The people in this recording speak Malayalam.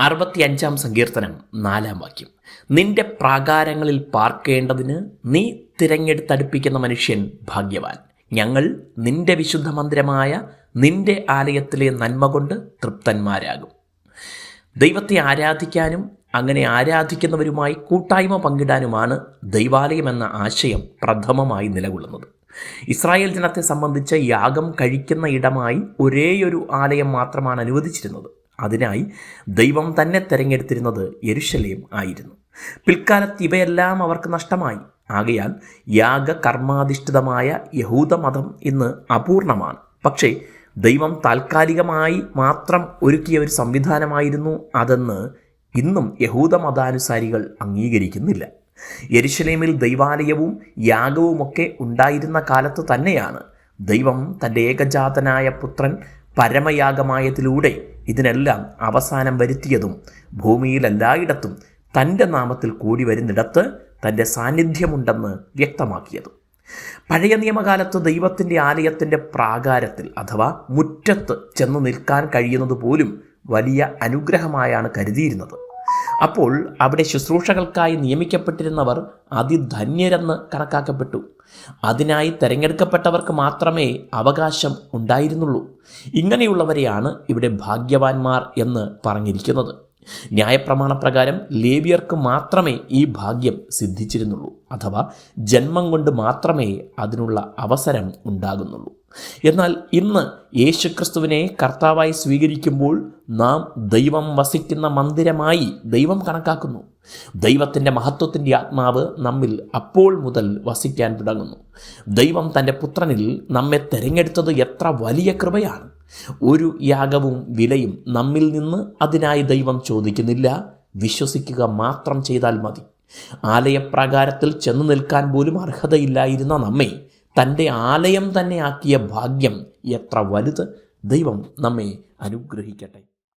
അറുപത്തിയഞ്ചാം സങ്കീർത്തനം നാലാം വാക്യം. നിന്റെ പ്രാകാരങ്ങളിൽ പാർക്കേണ്ടതിന് നീ തിരഞ്ഞെടുത്തടുപ്പിക്കുന്ന മനുഷ്യൻ ഭാഗ്യവാൻ. ഞങ്ങൾ നിന്റെ വിശുദ്ധ മന്ദിരമായ നിന്റെ ആലയത്തിലെ നന്മ കൊണ്ട് തൃപ്തന്മാരാകും. ദൈവത്തെ ആരാധിക്കാനും അങ്ങനെ ആരാധിക്കുന്നവരുമായി കൂട്ടായ്മ പങ്കിടാനുമാണ് ദൈവാലയം എന്ന ആശയം പ്രഥമമായി നിലകൊള്ളുന്നത്. ഇസ്രായേൽ ജനത്തെ സംബന്ധിച്ച് യാഗം കഴിക്കുന്ന ഇടമായി ഒരേയൊരു ആലയം മാത്രമാണ് അനുവദിച്ചിരുന്നത്. അതിനായി ദൈവം തന്നെ തിരഞ്ഞെടുത്തിരുന്നത് യരുഷലേം ആയിരുന്നു. പിൽക്കാലത്ത് ഇവയെല്ലാം അവർക്ക് നഷ്ടമായി. ആകയാൽ യാഗ കർമാധിഷ്ഠിതമായ യഹൂദമതം ഇന്ന് അപൂർണമാണ്. പക്ഷേ ദൈവം താൽക്കാലികമായി മാത്രം ഒരുക്കിയ ഒരു സംവിധാനമായിരുന്നു അതെന്ന് ഇന്നും യഹൂദ മതാനുസാരികൾ അംഗീകരിക്കുന്നില്ല. യരിശലേമിൽ ദൈവാലയവും യാഗവുമൊക്കെ ഉണ്ടായിരുന്ന കാലത്ത് തന്നെയാണ് ദൈവം തന്റെ ഏകജാതനായ പുത്രൻ പരമയാഗമായതിലൂടെ ഇതിനെല്ലാം അവസാനം വരുത്തിയതും ഭൂമിയിലെല്ലായിടത്തും തന്റെ നാമത്തിൽ കൂടി വരുന്നിടത്ത് തന്റെ സാന്നിധ്യമുണ്ടെന്ന് വ്യക്തമാക്കിയതും. പഴയ നിയമകാലത്ത് ദൈവത്തിന്റെ ആലയത്തിന്റെ പ്രാകാരത്തിൽ അഥവാ മുറ്റത്ത് ചെന്ന് നിൽക്കാൻ കഴിയുന്നത് പോലും വലിയ അനുഗ്രഹമായാണ് കരുതിയിരുന്നത്. അപ്പോൾ അവിടെ ശുശ്രൂഷകൾക്കായി നിയമിക്കപ്പെട്ടിരുന്നവർ അതിധന്യരെന്ന് കണക്കാക്കപ്പെട്ടു. അതിനായി തിരഞ്ഞെടുക്കപ്പെട്ടവർക്ക് മാത്രമേ അവകാശം ഉണ്ടായിരുന്നുള്ളൂ. ഇങ്ങനെയുള്ളവരെയാണ് ഇവിടെ ഭാഗ്യവാന്മാർ എന്ന് പറഞ്ഞിരിക്കുന്നത്. ന്യായപ്രമാണപ്രകാരം ലേവിയർക്ക് മാത്രമേ ഈ ഭാഗ്യം സിദ്ധിച്ചിരുന്നുള്ളൂ അഥവാ ജന്മം കൊണ്ട് മാത്രമേ അതിനുള്ള അവസരം ഉണ്ടാകുന്നുള്ളൂ. എന്നാൽ ഇന്ന് യേശുക്രിസ്തുവിനെ കർത്താവായി സ്വീകരിക്കുമ്പോൾ നാം ദൈവം വസിക്കുന്ന മന്ദിരമായി ദൈവം കണക്കാക്കുന്നു. ദൈവത്തിന്റെ മഹത്വത്തിന്റെ ആത്മാവ് നമ്മിൽ അപ്പോൾ മുതൽ വസിക്കാൻ തുടങ്ങുന്നു. ദൈവം തന്റെ പുത്രനിൽ നമ്മെ തിരഞ്ഞെടുത്തത് എത്ര വലിയ കൃപയാണ്. ഒരു യാഗവും വിലയും നമ്മിൽ നിന്ന് അതിനായി ദൈവം ചോദിക്കുന്നില്ല. വിശ്വസിക്കുക മാത്രം ചെയ്താൽ മതി. ആലയപ്രകാരത്തിൽ ചെന്നു നിൽക്കാൻ പോലും അർഹതയില്ലായിരുന്ന നമ്മെ തന്റെ ആലയം തന്നെ ആക്കിയ ഭാഗ്യം എത്ര വലുത് ദൈവം നമ്മെ അനുഗ്രഹിക്കട്ടെ.